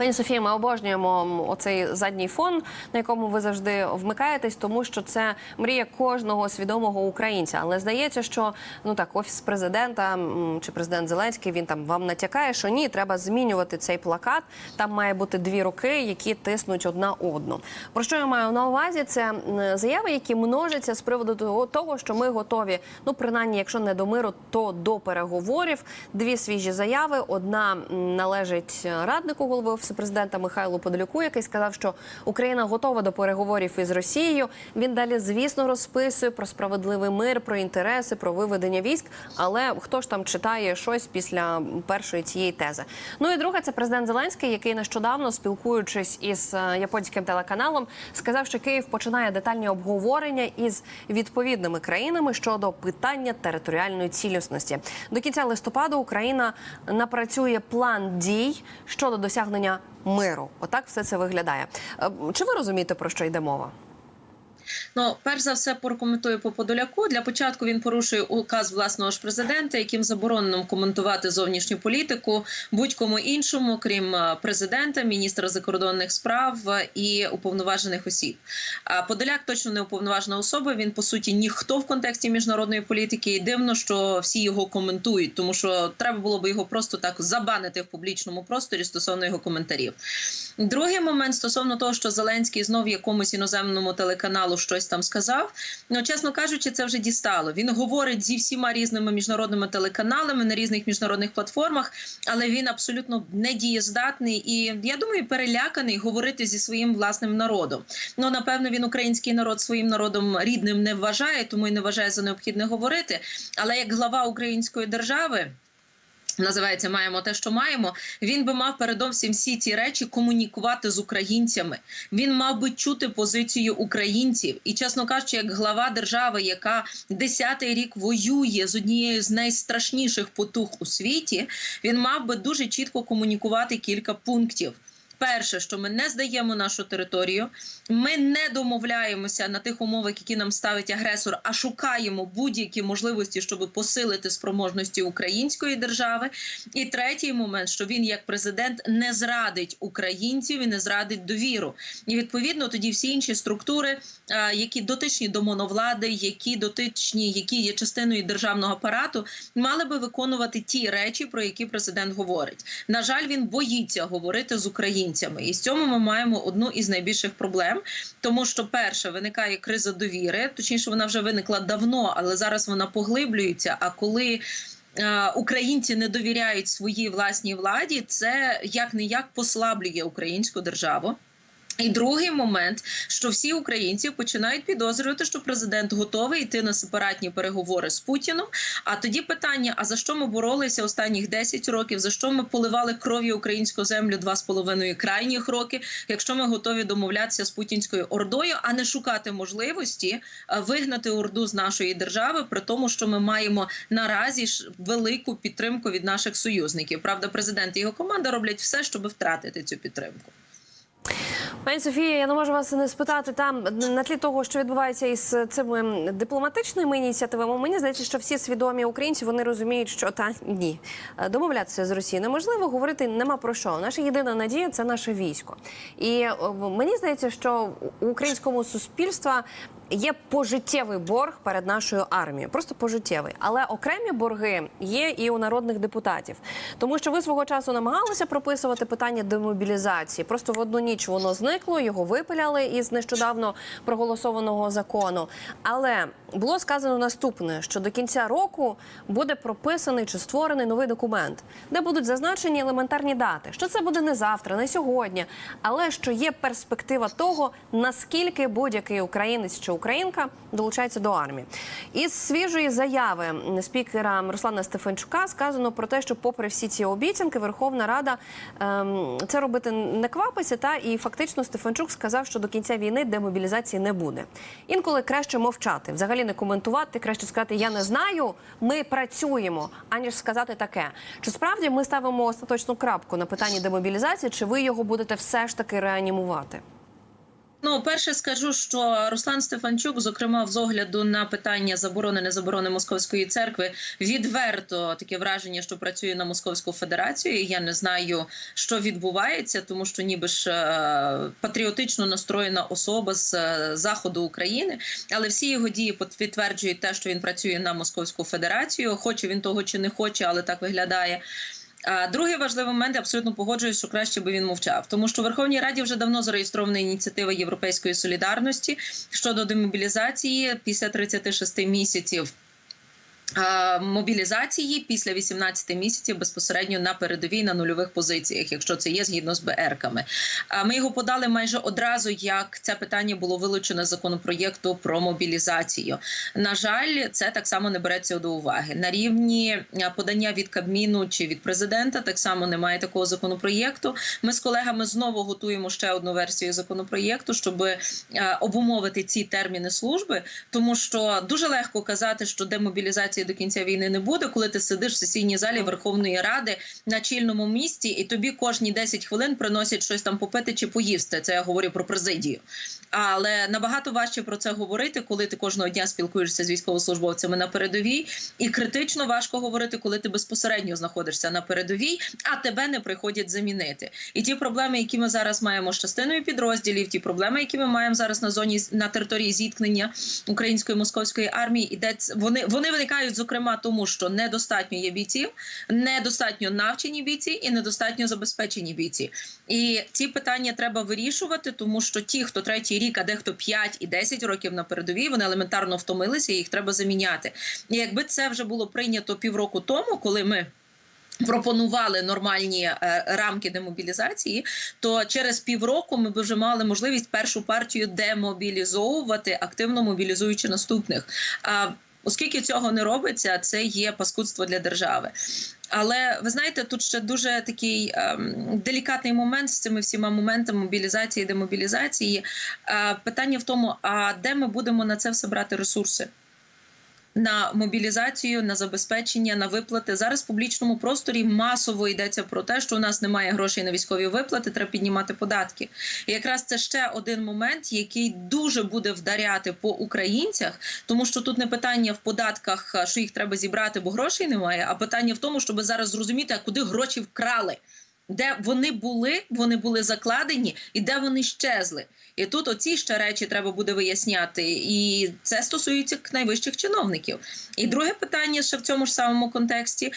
Пані Софія, ми обожнюємо оцей задній фон, на якому ви завжди вмикаєтесь, тому що це мрія кожного свідомого українця. Але здається, що ну так, офіс президента чи президент Зеленський він там вам натякає, що ні, треба змінювати цей плакат. Там має бути дві руки, які тиснуть одна одну. Про що я маю на увазі? Це заяви, які множаться з приводу того, що ми готові. Ну, принаймні, якщо не до миру, то до переговорів. Дві свіжі заяви. Одна належить раднику голови офісу президента Михайлу Подолюку, який сказав, що Україна готова до переговорів із Росією. Він далі, звісно, розписує про справедливий мир, про інтереси, про виведення військ. Але хто ж там читає щось після першої цієї тези? Ну і друга це президент Зеленський, який нещодавно спілкуючись із е, японським телеканалом, сказав, що Київ починає детальні обговорення із відповідними країнами щодо питання територіальної цілісності. До кінця листопаду Україна напрацює план дій щодо досягнення миру. Отак все це виглядає. Е, Чи ви розумієте про що йде мова? Ну, перш за все, прокоментую по Подоляку. Для початку він порушує указ власного ж президента, яким заборонено коментувати зовнішню політику будь-кому іншому, крім е, президента, міністра закордонних справ е, і уповноважених осіб. А Подоляк точно не уповноважена особа. Він по суті ніхто в контексті міжнародної політики. І дивно, що всі його коментують, тому що треба було би його просто так забанити в публічному просторі стосовно його коментарів. Другий момент стосовно того, що Зеленський знов якомусь іноземному телеканалу щось там сказав. Ну, чесно кажучи, це вже дістало. Він говорить зі всіма різними міжнародними телеканалами на різних міжнародних платформах, але він абсолютно недієздатний і я думаю, переляканий говорити зі своїм власним народом. Ну напевно, він український народ своїм народом рідним не вважає, тому і не вважає за необхідне говорити. Але як глава української держави. Називається маємо те, що маємо. Він би мав передовсім всі ці речі комунікувати з українцями. Він мав би чути позицію українців. І, чесно кажучи, як глава держави, яка десятий рік воює з однією з найстрашніших потуг у світі, він мав би дуже чітко комунікувати кілька пунктів. Перше, що ми не здаємо нашу територію, ми не домовляємося на тих умовах, які нам ставить агресор, а шукаємо будь-які можливості, щоб посилити спроможності української держави. І третій момент, що він як президент не зрадить українців і не зрадить довіру. І відповідно тоді всі інші структури, які дотичні до моновлади, які дотичні, які є частиною державного апарату, мали би виконувати ті речі, про які президент говорить. На жаль, він боїться говорити з українцями, і з цьому ми маємо одну із найбільших проблем, тому що перше виникає криза довіри, точніше, вона вже виникла давно, але зараз вона поглиблюється. А коли е, Українці не довіряють своїй власній владі, це як не як послаблює українську державу. І другий момент, що всі українці починають підозрювати, що президент готовий йти на сепаратні переговори з Путіном. А тоді питання: а за що ми боролися останніх 10 років? За що ми поливали кров'ю українську землю два з половиною крайніх роки? Якщо ми готові домовлятися з путінською ордою, а не шукати можливості е, вигнати орду з нашої держави, при тому, що ми маємо наразі ж велику підтримку від наших союзників. Правда, президент і його команда роблять все, щоб втратити цю підтримку. Пані Софія, я не можу вас не спитати там на тлі того, що відбувається із цими дипломатичними ініціативами. Мені здається, що всі свідомі українці вони розуміють, що та ні, домовлятися з Росією неможливо, говорити нема про що. Наша єдина надія це наше військо. І мені здається, що у українському суспільства. Є пожиттєвий борг перед нашою армією, просто пожиттєвий. Але окремі борги є і у народних депутатів, тому що ви свого часу намагалися прописувати питання демобілізації. Просто в одну ніч воно зникло, його випиляли із нещодавно проголосованого закону. Але було сказано наступне: що до кінця року буде прописаний чи створений новий документ, де будуть зазначені елементарні дати. Що це буде не завтра, не сьогодні, але що є перспектива того, наскільки будь-який українець чи українка долучається до армії. Із свіжої заяви спікера Руслана Стефанчука сказано про те, що, попри всі ці обіцянки, Верховна Рада ем, це робити не квапиться. Та і фактично Стефанчук сказав, що до кінця війни демобілізації не буде. Інколи краще мовчати, взагалі не коментувати, краще сказати Я не знаю, ми працюємо, аніж сказати таке. Чи справді ми ставимо остаточну крапку на питанні демобілізації, чи ви його будете все ж таки реанімувати? Ну, перше скажу, що Руслан Стефанчук, зокрема, з огляду на питання заборони не заборони московської церкви, відверто таке враження, що працює на московську федерацію. Я не знаю, що відбувається, тому що ніби ж е, патріотично настроєна особа з е, заходу України, але всі його дії підтверджують те, що він працює на московську федерацію. Хоче він того чи не хоче, але так виглядає. А другий важливий момент я абсолютно погоджуюсь, що краще би він мовчав, тому що в Верховній Раді вже давно зареєстрована ініціатива Європейської солідарності щодо демобілізації після 36 місяців. А, Мобілізації після 18 місяців безпосередньо на передовій на нульових позиціях, якщо це є згідно з БРками. Ми його подали майже одразу, як це питання було вилучено з законопроєкту про мобілізацію. На жаль, це так само не береться до уваги. На рівні подання від Кабміну чи від президента так само немає такого законопроєкту. Ми з колегами знову готуємо ще одну версію законопроєкту, щоб е, обумовити ці терміни служби, тому що дуже легко казати, що демобілізації до кінця війни не буде, коли ти сидиш в сесійній залі Верховної Ради на чільному місці, і тобі кожні 10 хвилин приносять щось там попити чи поїсти. Це я говорю про президію. Але набагато важче про це говорити, коли ти кожного дня спілкуєшся з військовослужбовцями на передовій, і критично важко говорити, коли ти безпосередньо знаходишся на передовій, а тебе не приходять замінити. І ті проблеми, які ми зараз маємо з частиною підрозділів, ті проблеми, які ми маємо зараз на зоні на території зіткнення української московської армії, ідеться вони вони виникають зокрема тому, що недостатньо є бійців, недостатньо навчені бійці і недостатньо забезпечені бійці. І ці питання треба вирішувати, тому що ті, хто третій рік, а дехто 5 і 10 років на передовій, вони елементарно втомилися, і їх треба заміняти. І якби це вже було прийнято півроку тому, коли ми. Пропонували нормальні е, рамки демобілізації, то через півроку ми б вже мали можливість першу партію демобілізовувати, активно мобілізуючи наступних. Оскільки цього не робиться, це є паскудство для держави. Але ви знаєте, тут ще дуже такий ем, делікатний момент з цими всіма моментами мобілізації, демобілізації. Е, питання в тому, а де ми будемо на це все брати ресурси? На мобілізацію, на забезпечення, на виплати зараз в публічному просторі масово йдеться про те, що у нас немає грошей на військові виплати, треба піднімати податки. І якраз це ще один момент, який дуже буде вдаряти по українцях, тому що тут не питання в податках, що їх треба зібрати, бо грошей немає, а питання в тому, щоб зараз зрозуміти, а куди гроші вкрали. Де вони були, вони були закладені, і де вони щезли. І тут оці ще речі треба буде виясняти. І це стосується найвищих чиновників. І друге питання ще в цьому ж самому контексті.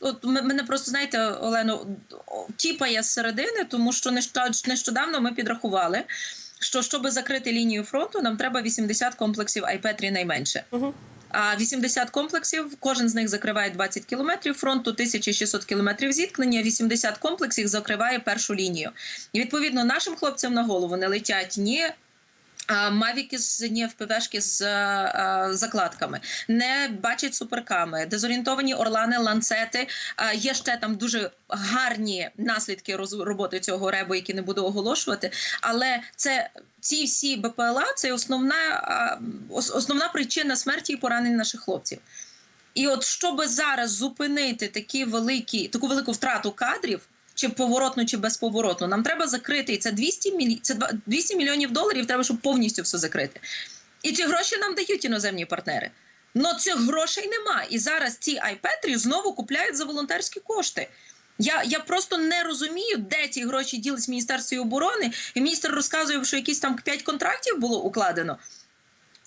От мене просто знаєте, Олено, тіпає з середини, тому що нещодавно ми підрахували. Що щоб закрити лінію фронту, нам треба 80 комплексів Айпетрі найменше. А 80 комплексів, кожен з них закриває 20 кілометрів фронту, 1600 кілометрів зіткнення, 80 комплексів закриває першу лінію. І відповідно нашим хлопцям на голову не летять ні. Мавіки з ні ФПВшки з а, закладками не бачать суперками, дезорієнтовані орлани, ланцети. А, є ще там дуже гарні наслідки роз- роботи цього ребу, які не буду оголошувати. Але це ці всі БПЛА це основна, а, основна причина смерті і поранень наших хлопців. І от щоб зараз зупинити такі великі, таку велику втрату кадрів, чи поворотну, чи безповоротну, нам треба закрити. І це 200, мілі... це 200 мільйонів доларів треба, щоб повністю все закрити. І ці гроші нам дають іноземні партнери. Но цих грошей нема. І зараз ці айпетрі знову купляють за волонтерські кошти. Я, я просто не розумію, де ці гроші ділись Міністерстві оборони. І міністр розказує, що якісь там 5 контрактів було укладено.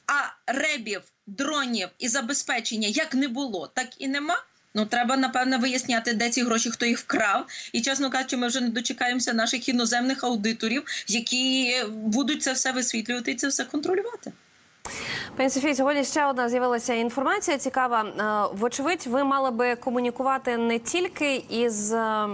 А ребів, дронів і забезпечення як не було, так і нема. Ну треба напевно виясняти, де ці гроші, хто їх вкрав. І чесно кажучи, ми вже не дочекаємося наших іноземних аудиторів, які будуть це все висвітлювати і це все контролювати. Пані Софії, сьогодні ще одна з'явилася інформація цікава. Е, Вочевидь, ви мали би комунікувати не тільки із е,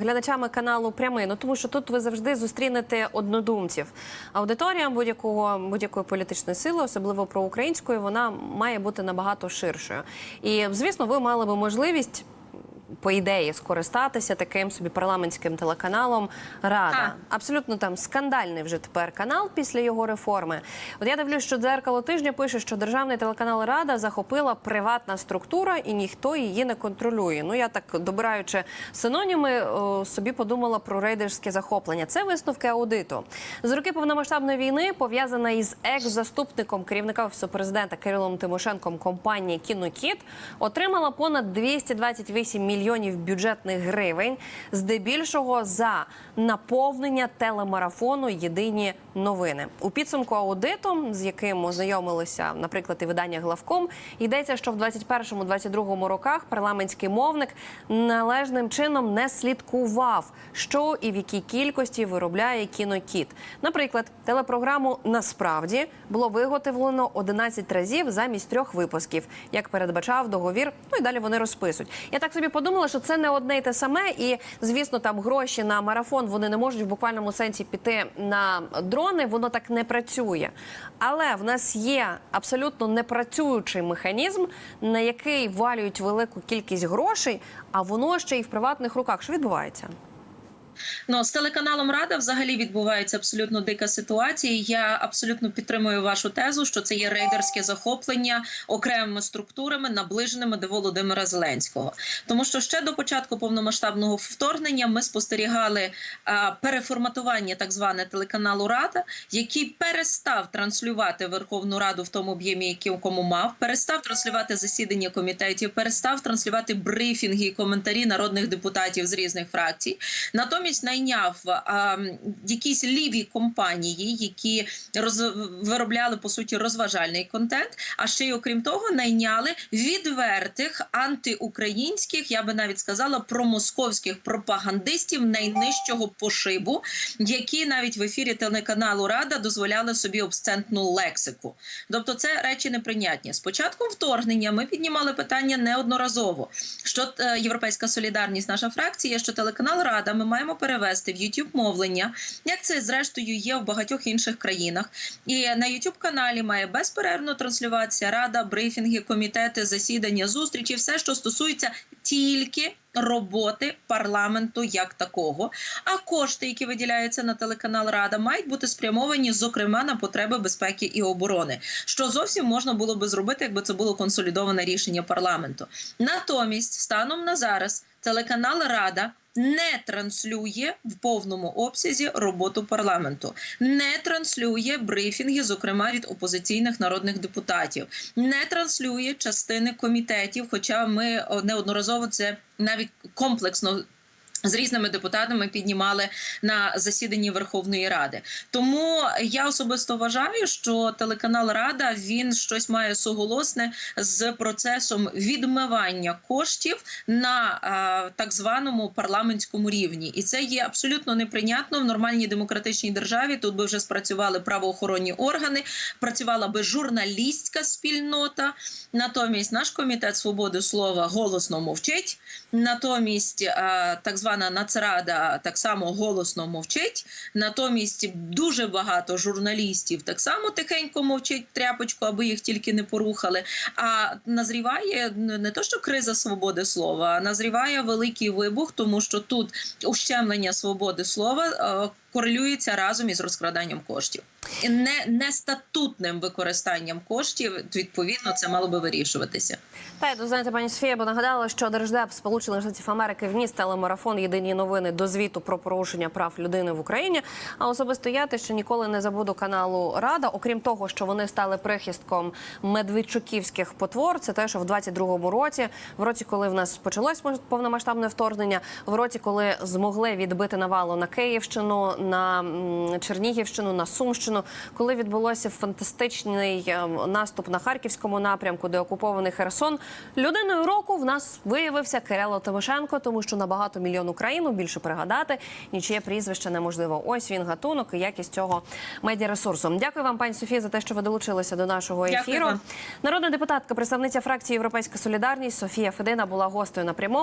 глядачами каналу Прямий, ну тому що тут ви завжди зустрінете однодумців. Аудиторія будь-якого будь-якої політичної сили, особливо проукраїнської, вона має бути набагато ширшою. І звісно, ви мали би можливість по ідеї скористатися таким собі парламентським телеканалом Рада. Так. Абсолютно там скандальний вже тепер канал після його реформи. От я дивлюсь, що дзеркало тижня пише, що державний телеканал Рада захопила приватна структура і ніхто її не контролює. Ну я так добираючи синоніми, собі подумала про рейдерське захоплення. Це висновки аудиту. З роки повномасштабної війни пов'язана із екс-заступником керівника офісу президента Кирилом Тимошенком компанія Кінокіт отримала понад 228 мільйонів бюджетних гривень, здебільшого за наповнення телемарафону Єдині новини у підсумку аудиту, з яким ознайомилися, наприклад, і видання главком, йдеться, що в 21-22 роках парламентський мовник належним чином не слідкував, що і в якій кількості виробляє кінокіт. Наприклад, телепрограму насправді було виготовлено 11 разів замість трьох випусків, як передбачав договір. Ну і далі вони розписують. Я так собі подумала, що це не одне й те саме, і звісно, там гроші на марафон вони не можуть в буквальному сенсі піти на дрони. Воно так не працює. Але в нас є абсолютно непрацюючий механізм, на який валюють велику кількість грошей, а воно ще й в приватних руках. Що відбувається? Ну з телеканалом Рада взагалі відбувається абсолютно дика ситуація. Я абсолютно підтримую вашу тезу, що це є рейдерське захоплення окремими структурами, наближеними до Володимира Зеленського. Тому що ще до початку повномасштабного вторгнення ми спостерігали а, переформатування так зване телеканалу Рада, який перестав транслювати Верховну Раду в тому об'ємі, якому мав, перестав транслювати засідання комітетів, перестав транслювати брифінги і коментарі народних депутатів з різних фракцій. Натомість найняв а, якісь ліві компанії, які роз, виробляли по суті розважальний контент. А ще й окрім того, найняли відвертих антиукраїнських, я би навіть сказала, промосковських пропагандистів найнижчого пошибу, які навіть в ефірі телеканалу Рада дозволяли собі обсцентну лексику. Тобто, це речі неприйнятні. З початком вторгнення ми піднімали питання неодноразово. Що е, європейська солідарність, наша фракція, що телеканал Рада, ми маємо перевести в YouTube мовлення, як це зрештою є в багатьох інших країнах. І на YouTube каналі має безперервно транслюватися рада, брифінги, комітети, засідання, зустрічі, все, що стосується тільки роботи парламенту як такого. А кошти, які виділяються на телеканал Рада, мають бути спрямовані, зокрема, на потреби безпеки і оборони, що зовсім можна було би зробити, якби це було консолідоване рішення парламенту. Натомість, станом на зараз, телеканал Рада. Не транслює в повному обсязі роботу парламенту, не транслює брифінги, зокрема від опозиційних народних депутатів, не транслює частини комітетів. Хоча ми неодноразово це навіть комплексно. З різними депутатами піднімали на засіданні Верховної Ради. Тому я особисто вважаю, що телеканал Рада він щось має суголосне з процесом відмивання коштів на а, так званому парламентському рівні, і це є абсолютно неприйнятно в нормальній демократичній державі. Тут би вже спрацювали правоохоронні органи, працювала би журналістська спільнота. Натомість наш комітет свободи слова голосно мовчить. Натомість а, так звана Нацрада так само голосно мовчить. Натомість дуже багато журналістів так само тихенько мовчить тряпочку, аби їх тільки не порухали. А назріває не то, що криза свободи слова, а назріває великий вибух, тому що тут ущемлення свободи слова е, корелюється разом із розкраданням коштів. І не, статутним використанням коштів, відповідно, це мало би вирішуватися. Та я знаєте, пані Софія, бо нагадала, що Держдеп Сполучених Штатів Америки вніс телемарафон Єдині новини до звіту про порушення прав людини в Україні. А особисто я те, що ніколи не забуду каналу Рада, окрім того, що вони стали прихистком медведчуківських потвор. Це те, що в 22-му році, в році, коли в нас почалось повномасштабне вторгнення, в році, коли змогли відбити навалу на Київщину, на Чернігівщину, на Сумщину, коли відбулося фантастичний е, наступ на харківському напрямку, де окупований Херсон. Людиною року в нас виявився Кирило Тимошенко, тому що на багато мільйон Україну більше пригадати нічиє прізвище неможливо. Ось він гатунок і якість цього медіаресурсу. Дякую вам, пані Софія, за те, що ви долучилися до нашого ефіру. Дякую. Народна депутатка, представниця фракції Європейська Солідарність Софія Федина була гостею на прямому.